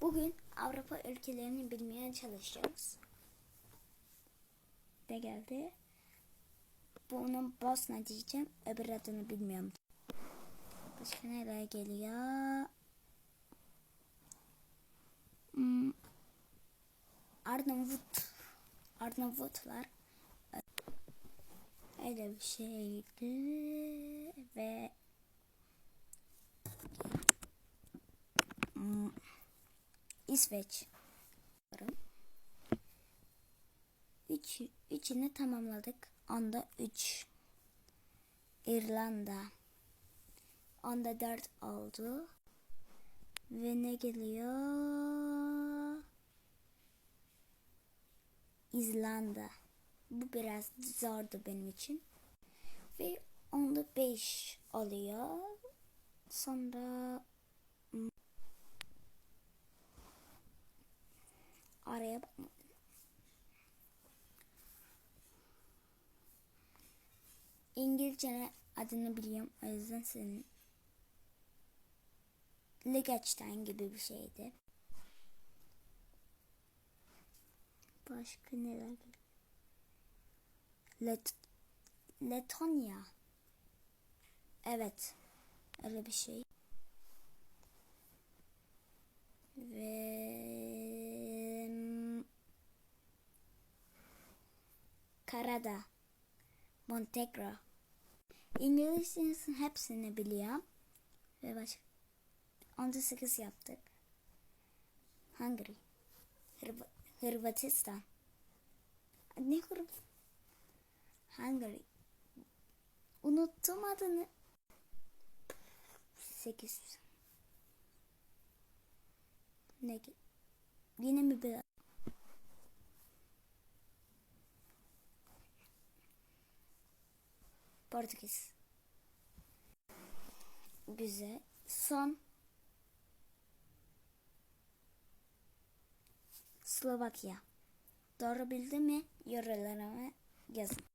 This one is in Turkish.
Bugün Avrupa ülkelerini bilmeye çalışacağız. Ne geldi? Bunun Bosna diyeceğim. Öbür adını bilmiyorum. Başka neler geliyor? Hmm. Arnavut. Arnavutlar. Öyle bir şeydi. Ve Hmm. İsveç. Üç, üçünü tamamladık. Onda üç. İrlanda. Onda dört oldu. Ve ne geliyor? İzlanda. Bu biraz zordu benim için. Ve onda beş oluyor. Sonra araya bakmadım. İngilizce adını biliyorum. O yüzden senin Liechtenstein gibi bir şeydi. Başka neler? Let Letonya. Evet. Öyle bir şey. Ve Karada. Montenegro. İngilizcenin hepsini biliyorum. Ve başka 18 yaptık. Hungary. Hırv Hırvatistan. Ne Hırv Hungary. Unuttum adını. 8 ne? Yine mi bir Portekiz. Güzel. Son Slovakya. Doğru bildi mi? Yorumlarıma yazın.